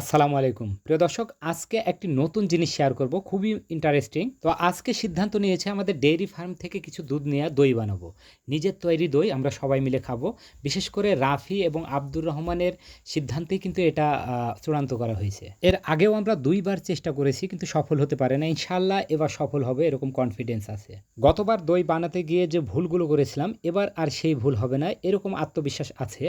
আসসালামু আলাইকুম। প্রিয় দর্শক, আজকে একটি নতুন জিনিস শেয়ার করব, খুবই ইন্টারেস্টিং তো আজকে সিদ্ধান্ত নিয়েছে আমাদের ডেইরি ফার্ম থেকে কিছু দুধ নিয়ে দই বানাবো। নিজের তৈরি দই আমরা সবাই মিলে খাব। বিশেষ করে রাফি এবং আব্দুর রহমানের সিদ্ধান্তেই কিন্তু এটা চূড়ান্ত করা হয়েছে। এর আগেও আমরা দুইবার চেষ্টা করেছি, কিন্তু সফল হতে পারে না। ইনশাল্লাহ এবার সফল হবে, এরকম কনফিডেন্স আছে। গতবার দই বানাতে গিয়ে যে ভুলগুলো করেছিলাম, এবার আর সেই ভুল হবে না, এরকম আত্মবিশ্বাস আছে।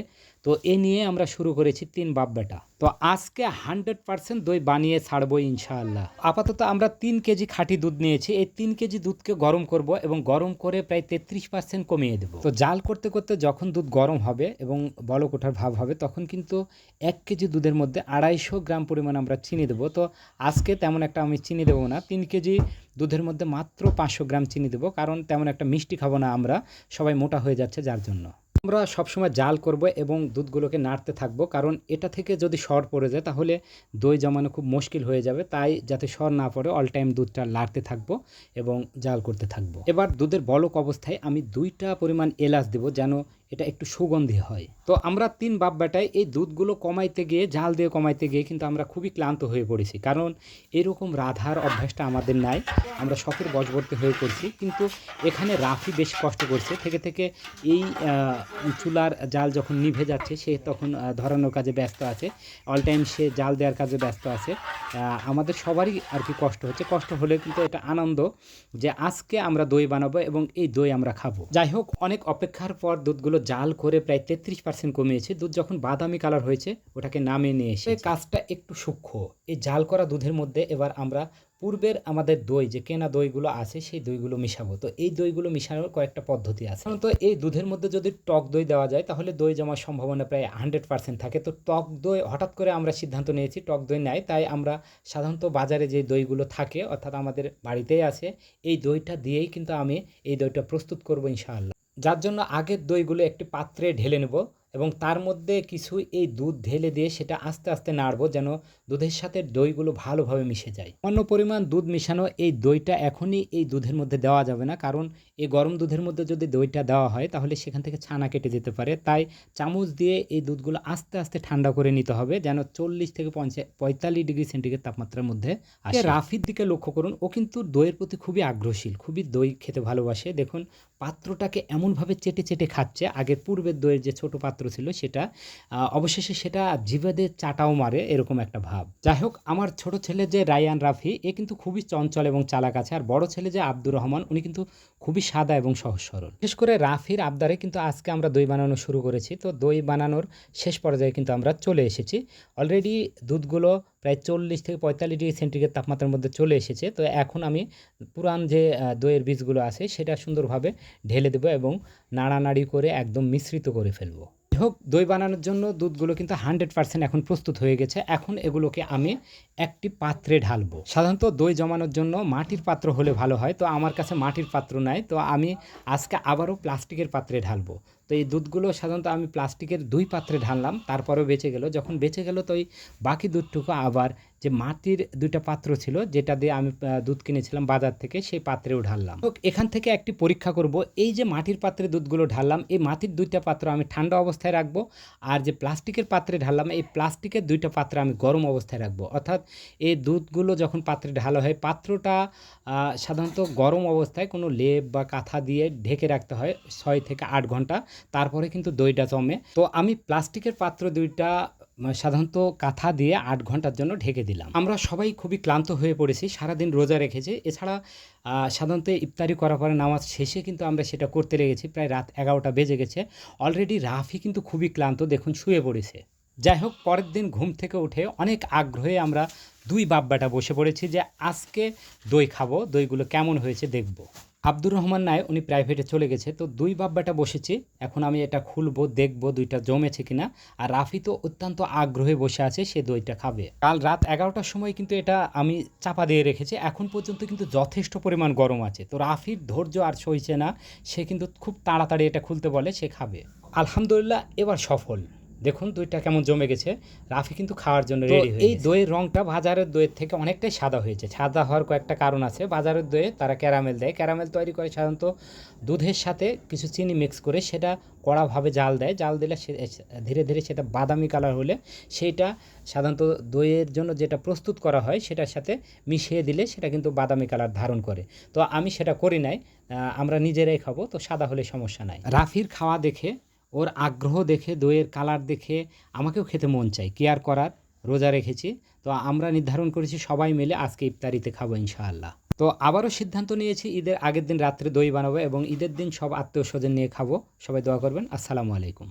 তো এ নিয়ে আমরা শুরু করেছি তিন বাপ বেটা তো আজকে হান্ড্রেড পার্সেন্ট দই বানিয়ে ছাড়বো ইনশাআল্লাহ। আপাতত আমরা তিন কেজি খাঁটি দুধ নিয়েছি। এই তিন কেজি দুধকে গরম করব এবং গরম করে প্রায় তেত্রিশ পার্সেন্ট কমিয়ে দেবো। তো জাল করতে করতে যখন দুধ গরম হবে এবং বলক ওঠার ভাব হবে, তখন কিন্তু এক কেজি দুধের মধ্যে আড়াইশো গ্রাম পরিমাণ আমরা চিনি দেবো। তো আজকে তেমন একটা আমি চিনি দেবো না। তিন কেজি দুধের মধ্যে মাত্র পাঁচশো গ্রাম চিনি দেবো, কারণ তেমন একটা মিষ্টি খাব না আমরা। সবাই মোটা হয়ে যাচ্ছে যার জন্য। আমরা সবসময় জাল করব এবং দুধগুলোকে নাড়তে থাকব। কারণ এটা থেকে যদি সর পড়ে যায়, তাহলে দই জমানো খুব মুশকিল হয়ে যাবে। তাই যাতে সর না পড়ে অল টাইম দুধটা লাড়তে থাকব এবং জাল করতে থাকব। এবার দুধের বলক অবস্থায় আমি দুইটা পরিমাণ এলাচ দেব যেন এটা একটু সুগন্ধি হয়। তো আমরা তিন বাপ বেটায় এই দুধগুলো কমাইতে গিয়ে, জাল দিয়ে কমাইতে গিয়ে কিন্তু আমরা খুবই ক্লান্ত হয়ে পড়েছি। কারণ এরকম রাধার অভ্যাসটা আমাদের নাই। আমরা শখের বশবর্তী হয়ে পড়ছি। কিন্তু এখানে রাফি বেশ কষ্ট করছে। থেকে থেকে এই চুলার জাল যখন নিভে যাচ্ছে, সে তখন ধরানোর কাজে ব্যস্ত আছে। অল টাইম সে জাল দেওয়ার কাজে ব্যস্ত আছে। আমাদের সবারই আর কি কষ্ট হচ্ছে। কষ্ট হলে কিন্তু এটা আনন্দ যে আজকে আমরা দই বানাবো এবং এই দই আমরা খাব। যাই হোক, অনেক অপেক্ষার পর দুধগুলো জাল করে প্রায় তেত্রিশ পার্সেন্ট কমিয়েছে। দুধ যখন বাদামি কালার হয়েছে ওটাকে নামিয়ে নিয়ে এসে কাজটা একটু সূক্ষ্ম। এই জাল করা দুধের মধ্যে এবার আমরা পূর্বের আমাদের দই যে কেনা দইগুলো আছে সেই দইগুলো মিশাবো। তো এই দইগুলো মিশানোর কয়েকটা পদ্ধতি আছে। তো এই দুধের মধ্যে যদি টক দই দেওয়া যায় তাহলে দই জমার সম্ভাবনা প্রায় হান্ড্রেড পার্সেন্ট থাকে। তো টক দই হঠাৎ করে আমরা সিদ্ধান্ত নিয়েছি টক দই নাই তাই আমরা সাধারণত বাজারে যে দইগুলো থাকে অর্থাৎ আমাদের বাড়িতেই আছে এই দইটা দিয়েই কিন্তু আমি এই দইটা প্রস্তুত করব ইনশাআল্লাহ। যার জন্য আগের দইগুলো একটি পাত্রে ঢেলে নেব। এবং তার মধ্যে কিছু এই দুধ ঢেলে দিয়ে সেটা আস্তে আস্তে নাড়বো যেন দুধের সাথে দইগুলো ভালোভাবে মিশে যায়। অন্য পরিমাণ দুধ মিশানো এই দইটা এখনই এই দুধের মধ্যে দেওয়া যাবে না, কারণ এই গরম দুধের মধ্যে যদি দইটা দেওয়া হয় তাহলে সেখান থেকে ছানা কেটে যেতে পারে। তাই চামচ দিয়ে এই দুধগুলো আস্তে আস্তে ঠান্ডা করে নিতে হবে যেন চল্লিশ থেকে পঞ্চাশ পঁয়তাল্লিশ ডিগ্রি সেন্টিগ্রেড তাপমাত্রার মধ্যে আসে। রাফির দিকে লক্ষ্য করুন, ও কিন্তু দইয়ের প্রতি খুবই আগ্রহশীল, খুবই দই খেতে ভালোবাসে। দেখুন, পাত্রটাকে এমনভাবে চেটে চেটে খাচ্ছে। আগের পূর্বের দইয়ের যে ছোট পাত্র ছিল সেটা অবশেষে সেটা জিভেদের চাটাও মারে এরকম একটা ভাব। যাই হোক, আমার ছোট ছেলে যে রায়ান রাফি, এ কিন্তু খুবই চঞ্চল এবং চালাক আছে, আর বড় ছেলে যে আব্দুর রহমান, উনি কিন্তু খুবই সাদা এবং সহজ সরল বিশেষ করে রাফির আবদারে কিন্তু আজকে আমরা দই বানানো শুরু করেছি, তো দই বানানোর শেষ পর্যায়ে কিন্তু আমরা চলে এসেছি। অলরেডি দুধগুলো প্রায় চল্লিশ থেকে পঁয়তাল্লিশ ডিগ্রি সেন্টিগ্রেড তাপমাত্রার মধ্যে চলে এসেছে। তো এখন আমি পুরান যে দইয়ের বীজগুলো আছে সেটা সুন্দরভাবে ঢেলে দেবো এবং নাড়ানাড়ি করে একদম মিশ্রিত করে ফেলব। হোক, দই বানানোর জন্য দুধগুলো কিন্তু হান্ড্রেড পার্সেন্ট এখন প্রস্তুত হয়ে গেছে। এখন এগুলোকে আমি একটি পাত্রে ঢালবো। সাধারণত দই জমানোর জন্য মাটির পাত্র হলে ভালো হয়। তো আমার কাছে মাটির পাত্র নাই। তো আমি আজকে আবারও প্লাস্টিকের পাত্রে ঢালবো। তো এই দুধগুলো সাধারণত আমি প্লাস্টিকের দুই পাত্রে ঢাললাম, তারপরেও বেঁচে গেল। যখন বেঁচে গেল তো ওই বাকি দুধটুকু আবার যে মাটির দুইটা পাত্র ছিল, যেটা দিয়ে আমি দুধ কিনেছিলাম বাজার থেকে, সেই পাত্রেও ঢাললাম। তো এখান থেকে একটি পরীক্ষা করব। এই যে মাটির পাত্রে দুধগুলো ঢাললাম, এই মাটির দুইটা পাত্র আমি ঠান্ডা অবস্থায় রাখব, আর যে প্লাস্টিকের পাত্রে ঢাললাম, এই প্লাস্টিকের দুইটা পাত্র আমি গরম অবস্থায় রাখব। অর্থাৎ এই দুধগুলো যখন পাত্রে ঢালা হয়, পাত্রটা সাধারণত গরম অবস্থায় কোনো লেপ বা কাঁথা দিয়ে ঢেকে রাখতে হয়, ছয় থেকে আট ঘণ্টা। তারপরে কিন্তু দইটা জমে। তো আমি প্লাস্টিকের পাত্র দুইটা সাধারণত কাঁথা দিয়ে আট ঘণ্টার জন্য ঢেকে দিলাম। আমরা সবাই খুবই ক্লান্ত হয়ে পড়েছি, সারাদিন রোজা রেখেছি। এছাড়া সাধারণত ইফতারি করার পরে নামাজ শেষে কিন্তু আমরা সেটা করতে লেগেছি, প্রায় রাত এগারোটা বেজে গেছে। অলরেডি রাফি কিন্তু খুবই ক্লান্ত, দেখুন শুয়ে পড়েছে। যাই হোক, পরের দিন ঘুম থেকে উঠে অনেক আগ্রহে আমরা দুই বাব্বাটা বসে পড়েছি যে আজকে দই খাব, দইগুলো কেমন হয়েছে দেখব। আব্দুর রহমান নাই উনি প্রাইভেটে চলে গেছে। তো দুই বাব্বাটা বসেছি। এখন আমি এটা খুলবো, দেখব দুইটা জমেছে কিনা। আর রাফি তো অত্যন্ত আগ্রহে বসে আছে, সে দইটা খাবে। কাল রাত এগারোটার সময় কিন্তু এটা আমি চাপা দিয়ে রেখেছি। এখন পর্যন্ত কিন্তু যথেষ্ট পরিমাণ গরম আছে। তো রাফির ধৈর্য আর সইছে না। সে কিন্তু খুব তাড়াতাড়ি এটা খুলতে বলে, সে খাবে। আলহামদুলিল্লাহ, এবার সফল। দেখুন দইটা কেমন জমে গেছে। রাফি কিন্তু খাওয়ার জন্য রেডি এই এই দইয়ের রংটা বাজারের দইয়ের থেকে অনেকটাই সাদা হয়েছে। সাদা হওয়ার কয়েকটা কারণ আছে। বাজারের দইয়ে তারা ক্যারামেল দেয়। ক্যারামেল তৈরি করে সাধারণত দুধের সাথে কিছু চিনি মিক্স করে সেটা কড়াভাবে জাল দেয়। জাল দিলে সে ধীরে ধীরে সেটা বাদামি কালার হলে সেইটা সাধারণত দইয়ের জন্য যেটা প্রস্তুত করা হয় সেটার সাথে মিশিয়ে দিলে সেটা কিন্তু বাদামি কালার ধারণ করে। তো আমি সেটা করি নাই। আমরা নিজেরাই খাব। তো সাদা হলে সমস্যা নাই। রাফির খাওয়া দেখে ওর আগ্রহ দেখে, দইয়ের কালার দেখে আমাকেও খেতে মন চাই কেয়ার করার? রোজা রেখেছি। তো আমরা নির্ধারণ করেছি সবাই মিলে আজকে ইফতারিতে খাব ইনশাআল্লাহ। তো আবারও সিদ্ধান্ত নিয়েছি ঈদের আগের দিন রাত্রে দই বানাবো এবং ঈদের দিন সব আত্মীয় স্বজন নিয়ে খাব। সবাই দোয়া করবেন। আসসালামু আলাইকুম।